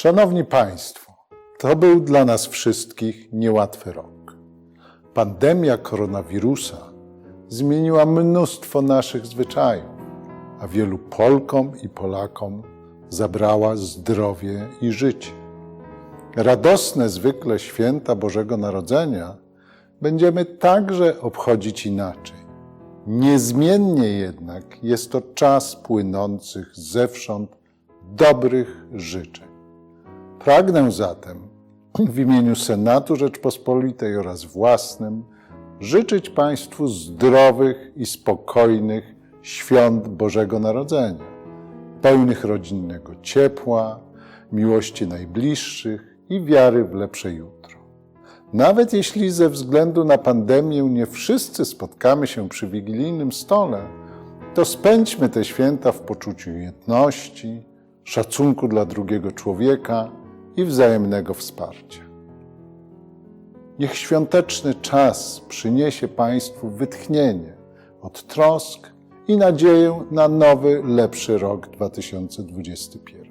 Szanowni Państwo, to był dla nas wszystkich niełatwy rok. Pandemia koronawirusa zmieniła mnóstwo naszych zwyczajów, a wielu Polkom i Polakom zabrała zdrowie i życie. Radosne zwykle święta Bożego Narodzenia będziemy także obchodzić inaczej. Niezmiennie jednak jest to czas płynących zewsząd dobrych życzeń. Pragnę zatem w imieniu Senatu Rzeczpospolitej oraz własnym życzyć Państwu zdrowych i spokojnych świąt Bożego Narodzenia, pełnych rodzinnego ciepła, miłości najbliższych i wiary w lepsze jutro. Nawet jeśli ze względu na pandemię nie wszyscy spotkamy się przy wigilijnym stole, to spędźmy te święta w poczuciu jedności, szacunku dla drugiego człowieka i wzajemnego wsparcia. Niech świąteczny czas przyniesie Państwu wytchnienie od trosk i nadzieję na nowy, lepszy rok 2021.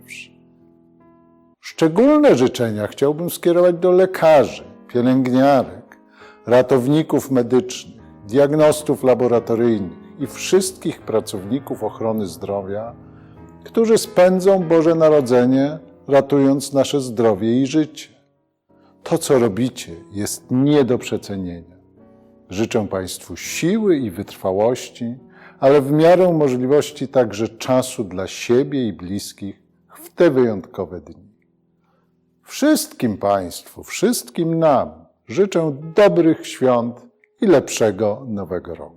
Szczególne życzenia chciałbym skierować do lekarzy, pielęgniarek, ratowników medycznych, diagnostów laboratoryjnych i wszystkich pracowników ochrony zdrowia, którzy spędzą Boże Narodzenie ratując nasze zdrowie i życie. To, co robicie, jest nie do przecenienia. Życzę Państwu siły i wytrwałości, ale w miarę możliwości także czasu dla siebie i bliskich w te wyjątkowe dni. Wszystkim Państwu, wszystkim nam życzę dobrych świąt i lepszego nowego roku.